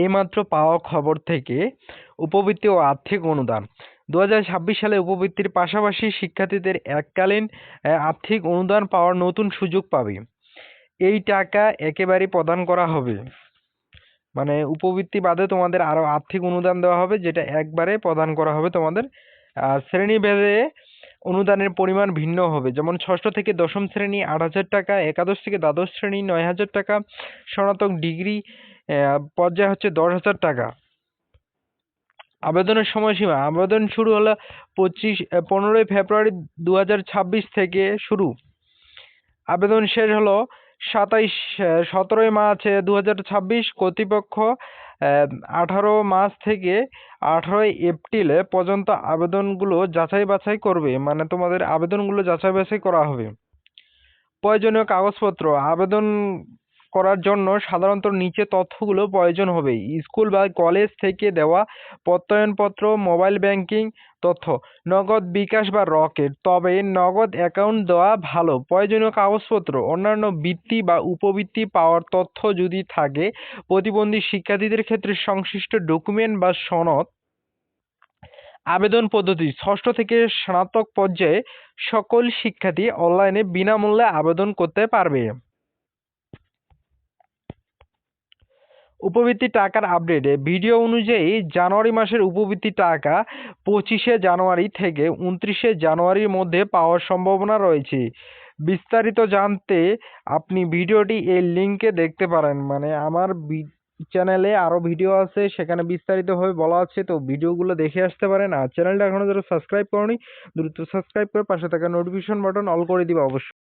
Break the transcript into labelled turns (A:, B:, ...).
A: এইমাত্র পাওয়া খবর থেকে উপবৃত্তি ও আর্থিক অনুদান। দু হাজার ছাব্বিশ সালে উপবৃত্তির পাশাপাশি শিক্ষার্থীদের এককালীন আর্থিক অনুদান পাওয়ার নতুন সুযোগ পাবে। এই টাকা একেবারেই প্রদান করা হবে। মানে উপবৃত্তি বাদে তোমাদের আরও আর্থিক অনুদান দেওয়া হবে, যেটা একবারে প্রদান করা হবে তোমাদের শ্রেণীভেদে অনুদানের পরিমাণ ভিন্ন হবে। যেমন ষষ্ঠ থেকে দশম শ্রেণি আট হাজার টাকা, একাদশ থেকে দ্বাদশ শ্রেণি নয় হাজার টাকা, স্নাতক ডিগ্রি পর্যায়ে হচ্ছে দশ হাজার টাকা। আবেদনের সময়সীমা, আবেদন শুরু হলো পঁচিশ পনেরোই ফেব্রুয়ারি দু হাজার ছাব্বিশ থেকে শুরু। আবেদন শেষ হলো সাতাইশ সতেরোই মার্চ দু হাজার ছাব্বিশ, কর্তৃপক্ষ আঠারো মার্চ থেকে আঠারোই এপ্রিল পর্যন্ত আবেদনগুলো যাচাই বাছাই করবে মানে তোমাদের আবেদনগুলো যাচাই বাছাই করা হবে। প্রয়োজনীয় কাগজপত্র, আবেদন করার জন্য সাধারণত নিচে তথ্যগুলো প্রয়োজন হবে স্কুল বা কলেজ থেকে দেওয়া প্রত্যয়নপত্র, মোবাইল ব্যাংকিং তথ্য, নগদ বিকাশ বা রকেট। তবে নগদ অ্যাকাউন্ট দেওয়া ভালো। প্রয়োজনীয় কাগজপত্র, অন্যান্য বৃত্তি বা উপবৃত্তি পাওয়ার তথ্য যদি থাকে, প্রতিবন্ধী শিক্ষার্থীদের ক্ষেত্রে সংশ্লিষ্ট ডকুমেন্ট বা সনদ, আবেদন পদ্ধতি, ষষ্ঠ থেকে স্নাতক পর্যায়ে সকল শিক্ষার্থী অনলাইনে বিনামূল্যে আবেদন করতে পারবে। উপবৃত্তি টাকার আপডেটে ভিডিও অনুযায়ী জানুয়ারি মাসের উপবৃত্তি টাকা পঁচিশে জানুয়ারি থেকে উনত্রিশে জানুয়ারির মধ্যে পাওয়ার সম্ভাবনা রয়েছে। বিস্তারিত জানতে আপনি ভিডিওটি এই লিঙ্কে দেখতে পারেন। মানে আমার চ্যানেলে আরও ভিডিও আছে, সেখানে বিস্তারিতভাবে বলা আছে, তো ভিডিওগুলো দেখে আসতে পারেন। আর চ্যানেলটা এখনও যারা সাবস্ক্রাইব করনি, দ্রুত সাবস্ক্রাইব করে পাশে থাকা নোটিফিকেশন বাটন অল করে দিবে অবশ্যই।